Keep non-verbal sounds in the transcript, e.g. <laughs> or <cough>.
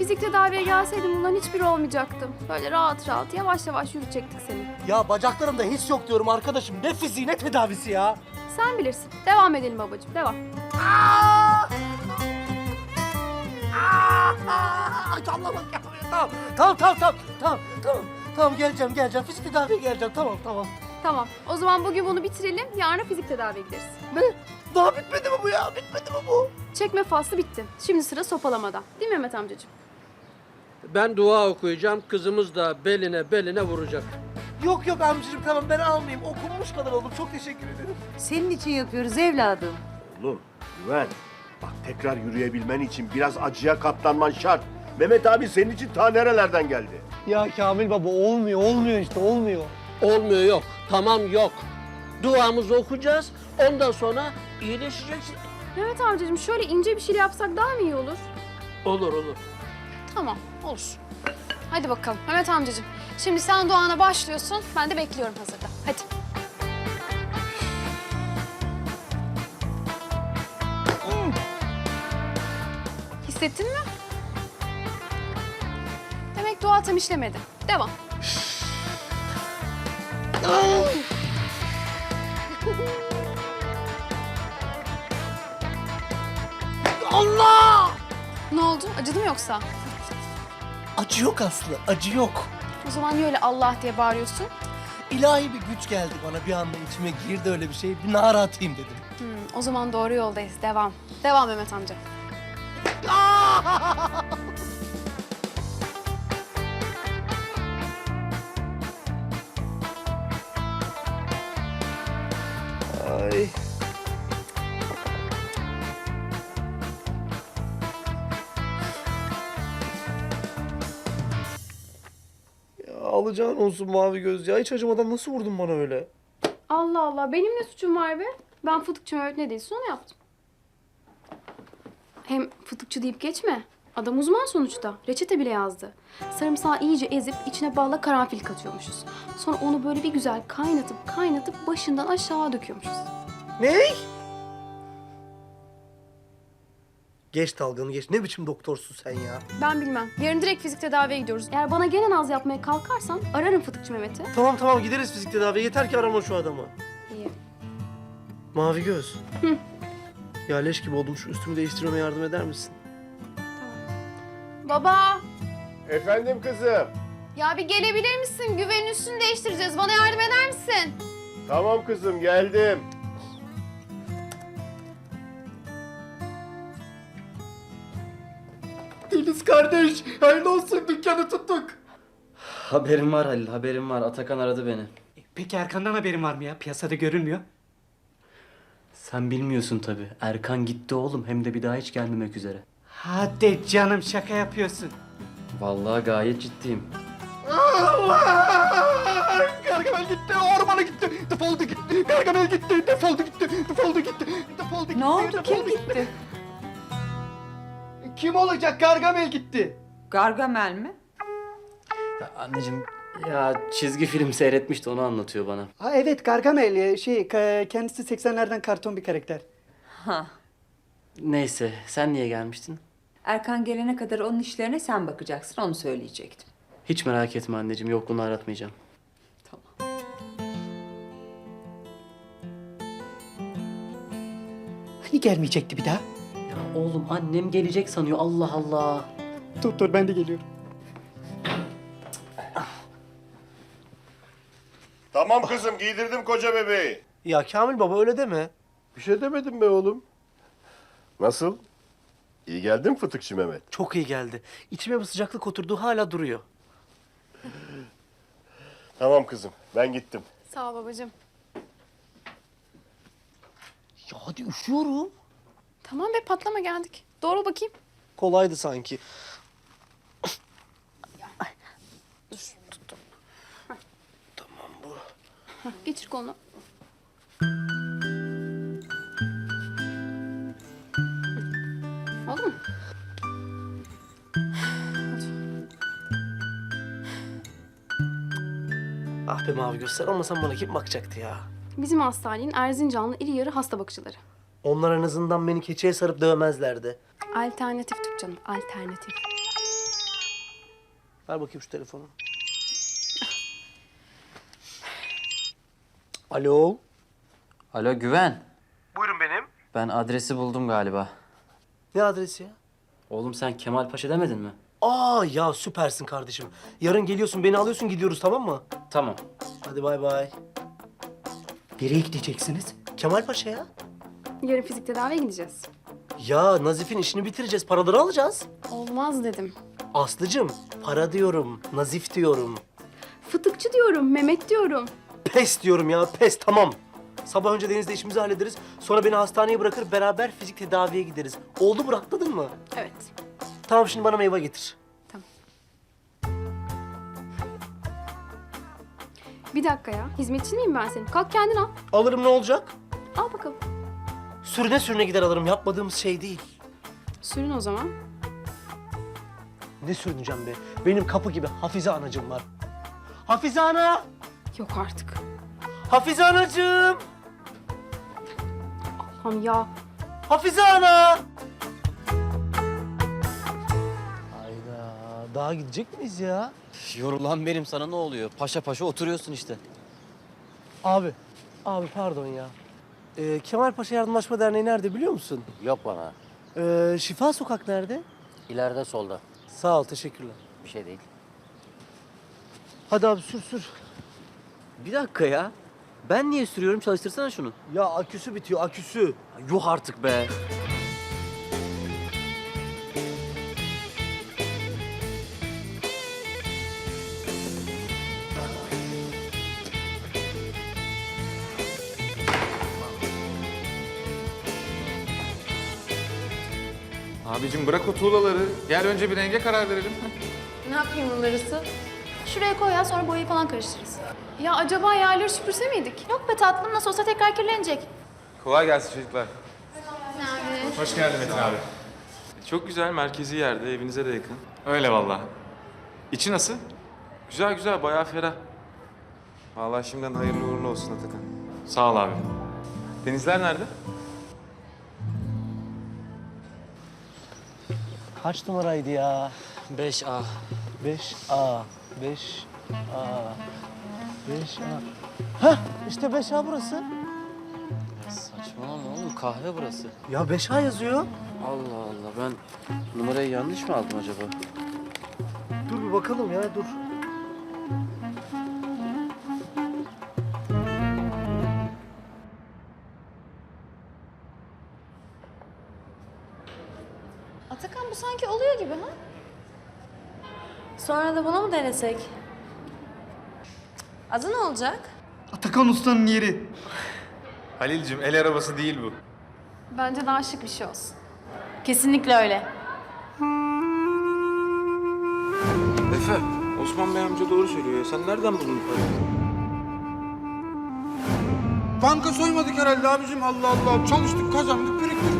Fizik tedaviye gelseydin bunların hiçbiri olmayacaktı. Böyle rahat rahat yavaş yavaş yürütecektik seni. Ya bacaklarımda his yok diyorum arkadaşım. Ne fiziği ne tedavisi ya. Sen bilirsin. Devam edelim babacığım, devam. Ay Allah bak ya. Tamam, tamam, tamam, tamam, tamam, tamam. Tamam geleceğim, geleceğim. Fizik tedaviye geleceğim. Tamam, tamam. Tamam, o zaman bugün bunu bitirelim. Yarın fizik tedaviye gideriz. Ne? Daha bitmedi mi bu ya? Bitmedi mi bu? Çekme faslı bitti. Şimdi sıra sopalamada. Değil mi Mehmet amcacığım? Ben dua okuyacağım. Kızımız da beline beline vuracak. Yok yok amcacığım tamam ben almayayım. Okunmuş kadar oldum. Çok teşekkür ederim. Senin için yapıyoruz evladım. Oğlum güven. Bak tekrar yürüyebilmen için biraz acıya katlanman şart. Mehmet abi senin için ta nerelerden geldi? Ya Kamil baba olmuyor, olmuyor işte, olmuyor. Olmuyor yok. Tamam yok. Duamızı okuyacağız. Ondan sonra iyileşeceksin. Mehmet amcacığım şöyle ince bir şey yapsak daha mı iyi olur? Olur olur. Tamam, olsun. Hadi bakalım Mehmet amcacığım. Şimdi sen duana başlıyorsun. Ben de bekliyorum hazırda. Hadi. Hissettin mi? Demek dua tam işlemedi. Devam. Allah! Ne oldu? Acıdı mı yoksa? Acı yok Aslı, acı yok. O zaman niye öyle Allah diye bağırıyorsun? İlahi bir güç geldi bana bir anda içime girdi öyle bir şey. Bir nara atayım dedim. Hmm, o zaman doğru yoldayız. Devam. Devam Mehmet amca. <laughs> alacağın olsun mavi göz ya. Hiç acımadan nasıl vurdun bana öyle? Allah Allah. Benim ne suçum var be? Ben fıtıkçı Mehmet ne değilse onu yaptım. Hem fıtıkçı deyip geçme. Adam uzman sonuçta. Reçete bile yazdı. Sarımsağı iyice ezip içine balla karanfil katıyormuşuz. Sonra onu böyle bir güzel kaynatıp kaynatıp başından aşağı döküyormuşuz. Ne? Geç dalganı geç. Ne biçim doktorsun sen ya? Ben bilmem. Yarın direkt fizik tedaviye gidiyoruz. Eğer bana gene naz yapmaya kalkarsan ararım fıtıkçı Mehmet'i. Tamam tamam gideriz fizik tedaviye. Yeter ki arama şu adamı. İyi. Mavi göz. Ya leş gibi oldum. Şu üstümü değiştirmeme yardım eder misin? Baba! Efendim kızım. Ya bir gelebilir misin? Güvenin üstünü değiştireceğiz. Bana yardım eder misin? Tamam kızım geldim. Kardeş. Hayırlı olsun. Dükkanı tuttuk. Haberim var Halil, haberim var. Atakan aradı beni. Peki Erkan'dan haberin var mı ya? Piyasada görünmüyor. Sen bilmiyorsun tabii. Erkan gitti oğlum, hem de bir daha hiç gelmemek üzere. Hadi canım şaka yapıyorsun. Vallahi gayet ciddiyim. Allah! Gargamel gitti, ormana gitti, defoldu gitti. Gargamel gitti, defoldu gitti, defoldu gitti, defoldu gitti. Ne oldu? defoldu Kim gitti? Kim olacak? Gargamel gitti. Gargamel mi? Ya anneciğim, ya çizgi film seyretmişti onu anlatıyor bana. Ha evet Gargamel e, şey ka- kendisi 80'lerden karton bir karakter. Ha. Neyse, sen niye gelmiştin? Erkan gelene kadar onun işlerine sen bakacaksın onu söyleyecektim. Hiç merak etme anneciğim, yokluğunu aratmayacağım. Tamam. Hani gelmeyecekti bir daha? Oğlum annem gelecek sanıyor, Allah Allah. Dur dur ben de geliyorum. Tamam kızım giydirdim koca bebeği. Ya Kamil baba öyle deme. Bir şey demedim be oğlum. Nasıl? İyi geldin fıtıkçı Mehmet. Çok iyi geldi. İçime bir sıcaklık oturdu, hala duruyor. Tamam kızım ben gittim. Sağ ol babacığım. Ya hadi üşüyorum. Tamam be patlama geldik. Doğru bakayım. Kolaydı sanki. Hah, geçir kolunu. Oldu mu? Ah be mavi göz, sen olmasan bana kim bakacaktı ya? Bizim hastanenin Erzincanlı iri yarı hasta bakıcıları. Onlar en azından beni keçiye sarıp dövmezlerdi. Alternatif tıp canım, alternatif. Ver bakayım şu telefonu. Alo. Alo Güven. Buyurun benim. Ben adresi buldum galiba. Ne adresi ya? Oğlum sen Kemal Paşa demedin mi? Aa ya süpersin kardeşim. Yarın geliyorsun beni alıyorsun gidiyoruz tamam mı? Tamam. Hadi bay bay. Nereye gideceksiniz? Kemal Paşa ya. Yarın fizik tedaviye gideceğiz. Ya Nazif'in işini bitireceğiz. Paraları alacağız. Olmaz dedim. Aslıcığım para diyorum. Nazif diyorum. Fıtıkçı diyorum, Mehmet diyorum. Pes diyorum ya pes tamam. Sabah önce denizde işimizi hallederiz. Sonra beni hastaneye bırakır beraber fizik tedaviye gideriz. Oldu mu rahatladın mı? Evet. Tamam şimdi bana meyve getir. Bir dakika ya. Hizmetçin miyim ben senin? Kalk kendin al. Alırım ne olacak? Al bakalım. Sürüne sürüne gider alırım. Yapmadığımız şey değil. Sürün o zaman. Ne sürüneceğim be? Benim kapı gibi Hafize anacığım var. Hafize ana! Yok artık. Hafize anacığım! Allah'ım ya. Hafize ana! Hayda, daha gidecek miyiz ya? Yorulan benim sana ne oluyor? Paşa paşa oturuyorsun işte. Abi, abi pardon ya. Ee, Kemal Paşa Yardımlaşma Derneği nerede biliyor musun? Yok bana. Ee, Şifa Sokak nerede? İleride solda. Sağ ol, teşekkürler. Bir şey değil. Hadi abi sür sür. Bir dakika ya. Ben niye sürüyorum? Çalıştırsana şunu. Ya aküsü bitiyor, aküsü. Yuh artık be. Abicim bırak o tuğlaları. Gel önce bir renge karar verelim. Ne yapayım bunlarısı? Şuraya koy ya sonra boyayı falan karıştırırız. Ya acaba yerleri süpürse miydik? Yok be tatlım nasıl olsa tekrar kirlenecek. Kolay gelsin çocuklar. Hoş geldin Metin abi. Çok güzel, merkezi yerde, evinize de yakın. Öyle vallahi. İçi nasıl? Güzel güzel, bayağı ferah. Vallahi şimdiden hayırlı uğurlu olsun Atakan. Sağ ol abi. Denizler nerede? Kaç numaraydı ya? 5A. 5A, 5A, 5A. Hah, işte 5A burası. Saçmalama oğlum kahve burası. Ya 5A yazıyor. Allah Allah ben numarayı yanlış mı aldım acaba? Dur bir bakalım ya, dur. Da bunu mu denesek? Adı ne olacak? Atakan Usta'nın yeri. Halil'cim el arabası değil bu. Bence daha şık bir şey olsun. Kesinlikle öyle. Efe, Osman Bey amca doğru söylüyor ya. Sen nereden buldun bu parayı? Banka soymadık herhalde abicim Allah Allah. Çalıştık, kazandık, biriktirdik.